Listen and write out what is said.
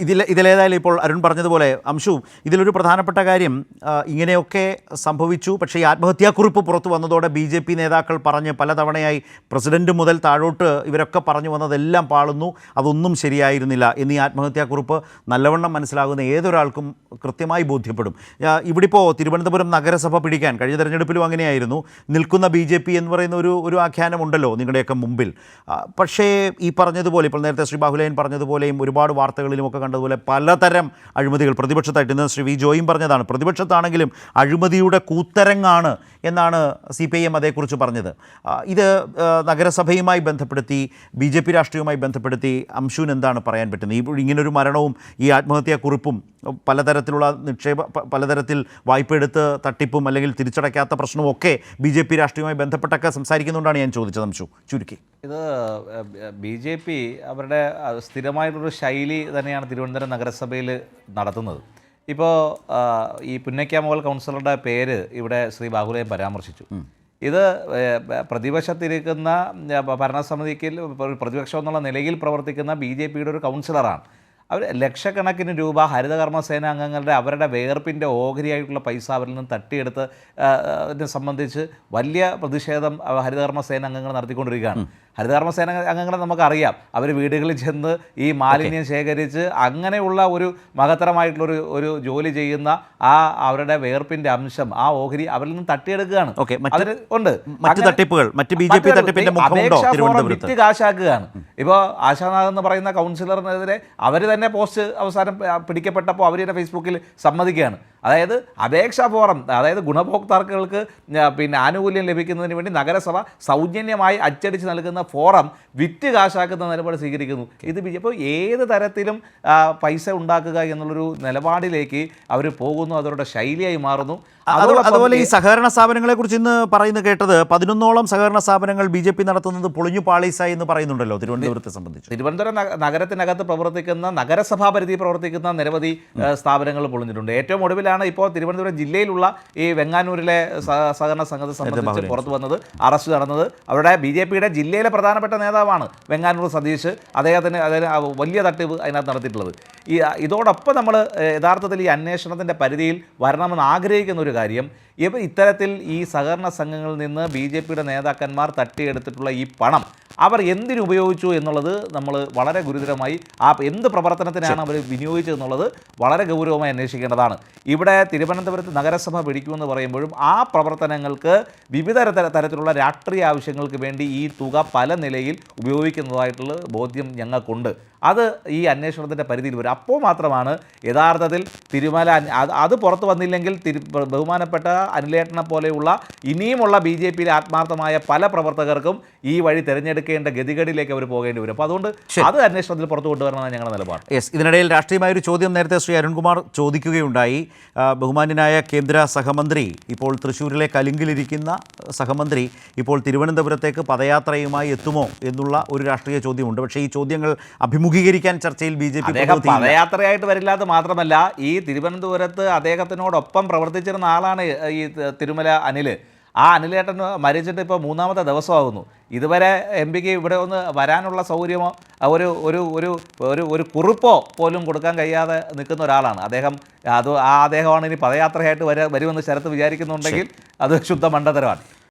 ഇതിൽ ഇതിലേതായാലും ഇപ്പോൾ അരുൺ പറഞ്ഞതുപോലെ അംശു ഇതിലൊരു പ്രധാനപ്പെട്ട കാര്യം ഇങ്ങനെയൊക്കെ സംഭവിച്ചു. പക്ഷേ ഈ ആത്മഹത്യാക്കുറിപ്പ് പുറത്തു വന്നതോടെ ബി ജെ പി നേതാക്കൾ പറഞ്ഞ് പലതവണയായി പ്രസിഡന്റ് മുതൽ താഴോട്ട് ഇവരൊക്കെ പറഞ്ഞു വന്നതെല്ലാം പാളുന്നു. അതൊന്നും ശരിയായിരുന്നില്ല. എന്നീ ആത്മഹത്യാക്കുറിപ്പ് നല്ലവണ്ണം മനസ്സിലാകുന്ന ഏതൊരാൾക്കും കൃത്യമായി ബോധ്യപ്പെടും. ആ, ഇവിടെ ഇപ്പോൾ തിരുവനന്തപുരം നഗരസഭ പിടിക്കാൻ കഴിഞ്ഞ തെരഞ്ഞെടുപ്പിലും അങ്ങനെയായിരുന്നു. നിൽക്കുന്ന ബി ജെ പി എന്ന് പറയുന്ന ഒരു ഒരു ആഖ്യാനമുണ്ടല്ലോ നിങ്ങളുടെയൊക്കെ മുമ്പിൽ. പക്ഷേ ഈ പറഞ്ഞതുപോലെ ഇപ്പോൾ നേരത്തെ ശ്രീ ബാഹുലയൻ പറഞ്ഞതുപോലെയും ഒരുപാട് വാർത്തകളിലുമൊക്കെ കണ്ടതുപോലെ പലതരം അഴിമതികൾ. പ്രതിപക്ഷത്തായിട്ട് ഇന്ന് ശ്രീ വി ജോയും പറഞ്ഞതാണ് പ്രതിപക്ഷത്താണെങ്കിലും അഴിമതിയുടെ കൂത്തരങ്ങാണ് എന്നാണ് സി പി ഐ എം അതേക്കുറിച്ച് പറഞ്ഞത്. ഇത് നഗരസഭയുമായി ബന്ധപ്പെടുത്തി ബി ജെ പി രാഷ്ട്രീയവുമായി ബന്ധപ്പെടുത്തി അംശുവിന് എന്താണ് പറയാൻ പറ്റുന്നത്? ഈ ഇങ്ങനൊരു മരണവും ഈ ആത്മഹത്യാക്കുറിപ്പും പലതരത്തിലുള്ള നിക്ഷേപ പലതരത്തിൽ വായ്പ എടുത്ത് തട്ടിപ്പും അല്ലെങ്കിൽ തിരിച്ചടയ്ക്കാത്ത പ്രശ്നവും ഒക്കെ ബി ജെ പി രാഷ്ട്രീയവുമായി ബന്ധപ്പെട്ടൊക്കെ സംസാരിക്കുന്നുകൊണ്ടാണ് ഞാൻ ചോദിച്ചത് അംശു ചുരുക്കി. ഇത് ബി ജെ പി അവരുടെ സ്ഥിരമായിട്ടുള്ളൊരു ശൈലി തന്നെയാണ് തിരുവനന്തപുരം നഗരസഭയിൽ നടത്തുന്നത്. ഇപ്പോൾ ഈ പുന്നയ്ക്കാമോൾ കൗൺസിലറുടെ പേര് ഇവിടെ ശ്രീ ബാഹുലയം പരാമർശിച്ചു. ഇത് പ്രതിപക്ഷത്തിരിക്കുന്ന ഭരണസമിതിക്ക് പ്രതിപക്ഷം എന്നുള്ള നിലയിൽ പ്രവർത്തിക്കുന്ന ബി ജെ പിയുടെ ഒരു കൗൺസിലറാണ്. അവർ ലക്ഷക്കണക്കിന് രൂപ ഹരിതകർമ്മ സേന അംഗങ്ങളുടെ അവരുടെ വേർപ്പിന്റെ ഓഹരിയായിട്ടുള്ള പൈസ അവരിൽ നിന്ന് തട്ടിയെടുത്ത് ഇതിനെ സംബന്ധിച്ച് വലിയ പ്രതിഷേധം ഹരിതകർമ്മ സേന അംഗങ്ങൾ നടത്തിക്കൊണ്ടിരിക്കുകയാണ്. ഹരിതകർമ്മസേന അംഗങ്ങളെ നമുക്കറിയാം. അവർ വീടുകളിൽ ചെന്ന് ഈ മാലിന്യം ശേഖരിച്ച് അങ്ങനെയുള്ള ഒരു മഹത്തരമായിട്ടുള്ളൊരു ഒരു ജോലി ചെയ്യുന്ന ആ അവരുടെ വേർപ്പിന്റെ അംശം ആ ഓഹരി അവരിൽ നിന്ന് തട്ടിയെടുക്കുകയാണ്. അതിന് ഉണ്ട്. മറ്റ് തട്ടിപ്പുകൾ, മറ്റ് ബി ജെ പി തട്ടിപ്പിന്റെ മുഖമുണ്ടോ? വിറ്റ് കാശാക്കുകയാണ്. ഇപ്പോൾ ആശാനാഥ് എന്ന് പറയുന്ന കൗൺസിലറിനെതിരെ അവർ തന്നെ പോസ്റ്റ് അവസാനം പിടിക്കപ്പെട്ടപ്പോൾ അവർ തന്നെ ഫേസ്ബുക്കിൽ സമ്മതിക്കുകയാണ്. അതായത് അപേക്ഷാ ഫോറം അതായത് ഗുണഭോക്താക്കൾക്ക് പിന്നെ ആനുകൂല്യം ലഭിക്കുന്നതിന് വേണ്ടി നഗരസഭ സൗജന്യമായി അച്ചടിച്ച് നൽകുന്ന ഫോറം വിറ്റ് കാശാക്കുന്ന നിലപാട് സ്വീകരിക്കുന്നു. ഇത് അപ്പോൾ ഏത് തരത്തിലും പൈസ ഉണ്ടാക്കുക എന്നുള്ളൊരു നിലപാടിലേക്ക് അവർ പോകുന്നു. അതവരുടെ ശൈലിയായി മാറുന്നു. അതുപോലെ ഈ സഹകരണ സ്ഥാപനങ്ങളെ കുറിച്ച് ഇന്ന് പറയുന്നത് കേട്ടത് പതിനൊന്നോളം സഹകരണ സ്ഥാപനങ്ങൾ ബി ജെ പി നടത്തുന്നത് പൊളിഞ്ഞു പാളീസായി എന്ന് പറയുന്നുണ്ടല്ലോ തിരുവനന്തപുരത്തെ സംബന്ധിച്ച്. തിരുവനന്തപുരം നഗരത്തിനകത്ത് പ്രവർത്തിക്കുന്ന നഗരസഭാ പരിധി പ്രവർത്തിക്കുന്ന നിരവധി സ്ഥാപനങ്ങൾ പൊളിഞ്ഞിട്ടുണ്ട്. ഏറ്റവും ഒടുവിലാണ് ഇപ്പോൾ തിരുവനന്തപുരം ജില്ലയിലുള്ള ഈ വെങ്ങാനൂരിലെ സഹകരണ സംഘത്തെ സംബന്ധിച്ച് പുറത്തു വന്നത് അറസ്റ്റ് നടന്നത്. അവരുടെ ബി ജെ പിയുടെ ജില്ലയിലെ പ്രധാനപ്പെട്ട നേതാവാണ് വെങ്ങാനൂർ സതീഷ്. അദ്ദേഹത്തിന് അതിന് വലിയ തട്ടിപ്പ് അതിനകത്ത് നടത്തിയിട്ടുള്ളത്. ഈ ഇതോടൊപ്പം നമ്മൾ യഥാർത്ഥത്തിൽ ഈ അന്വേഷണത്തിന്റെ പരിധിയിൽ വരണമെന്ന് ആഗ്രഹിക്കുന്ന ഒരു കാര്യം. ഇവ ഇത്തരത്തിൽ ഈ സഹകരണ സംഘങ്ങളിൽ നിന്ന് ബി നേതാക്കന്മാർ തട്ടിയെടുത്തിട്ടുള്ള ഈ പണം അവർ എന്തിനുപയോഗിച്ചു എന്നുള്ളത് നമ്മൾ വളരെ ഗുരുതരമായി ആ എന്ത് പ്രവർത്തനത്തിനാണ് അവർ വിനിയോഗിച്ചത് എന്നുള്ളത് വളരെ ഗൗരവമായി അന്വേഷിക്കേണ്ടതാണ്. ഇവിടെ തിരുവനന്തപുരത്ത് നഗരസഭ പിടിക്കുമെന്ന് പറയുമ്പോഴും ആ പ്രവർത്തനങ്ങൾക്ക് വിവിധ തരത്തിലുള്ള രാഷ്ട്രീയ ആവശ്യങ്ങൾക്ക് വേണ്ടി ഈ തുക പല നിലയിൽ ഉപയോഗിക്കുന്നതായിട്ടുള്ള ബോധ്യം ഞങ്ങൾക്കുണ്ട്. അത് ഈ അന്വേഷണത്തിന്റെ പരിധിയിൽ വരും. അപ്പോൾ മാത്രമാണ് യഥാർത്ഥത്തിൽ തിരുമല അത് അത് പുറത്തു വന്നില്ലെങ്കിൽ തിരു ബഹുമാനപ്പെട്ട അനിലേട്ടനെ പോലെയുള്ള ഇനിയുമുള്ള ബി ജെ പിയിലെ ആത്മാർത്ഥമായ പല പ്രവർത്തകർക്കും ഈ വഴി തിരഞ്ഞെടുക്കേണ്ട ഗതികേടിലേക്ക് അവർ പോകേണ്ടി വരും. അപ്പോൾ അതുകൊണ്ട് അത് അന്വേഷണത്തിൽ പുറത്തു കൊണ്ടുവരണമെന്നാണ് ഞങ്ങളുടെ നിലപാട്. യെസ്. ഇതിനിടയിൽ രാഷ്ട്രീയമായ ഒരു ചോദ്യം നേരത്തെ ശ്രീ അരുൺകുമാർ ചോദിക്കുകയുണ്ടായി. ബഹുമാന്യനായ കേന്ദ്ര സഹമന്ത്രി ഇപ്പോൾ തൃശ്ശൂരിലെ കലുങ്കിലിരിക്കുന്ന സഹമന്ത്രി ഇപ്പോൾ തിരുവനന്തപുരത്തേക്ക് പദയാത്രയുമായി എത്തുമോ എന്നുള്ള ഒരു രാഷ്ട്രീയ ചോദ്യമുണ്ട്. പക്ഷേ ഈ ചോദ്യങ്ങൾ അഭിമുഖീകരിക്കാൻ ചർച്ചയിൽ ബി ജെ പി പദയാത്രയായിട്ട് വരില്ലാത്ത മാത്രമല്ല ഈ തിരുവനന്തപുരത്ത് അദ്ദേഹത്തിനോടൊപ്പം പ്രവർത്തിച്ചിരുന്ന ആളാണ് ഈ തിരുമല അനിൽ ആ അനിലേട്ടൻ മരിച്ചിട്ട് ഇപ്പോൾ മൂന്നാമത്തെ ദിവസമാകുന്നു. ഇതുവരെ എം പിക്ക് ഇവിടെ ഒന്ന് വരാനുള്ള സൗകര്യമോ ഒരു ഒരു ഒരു ഒരു ഒരു കുറിപ്പോ പോലും കൊടുക്കാൻ കഴിയാതെ നിൽക്കുന്ന ഒരാളാണ്. അദ്ദേഹം അത് ആ അദ്ദേഹമാണ് ഇനി പദയാത്രയായിട്ട് വര വരുമെന്ന് ശരത്ത് വിചാരിക്കുന്നുണ്ടെങ്കിൽ അത് ശുദ്ധ മണ്ടത്തരമാണ്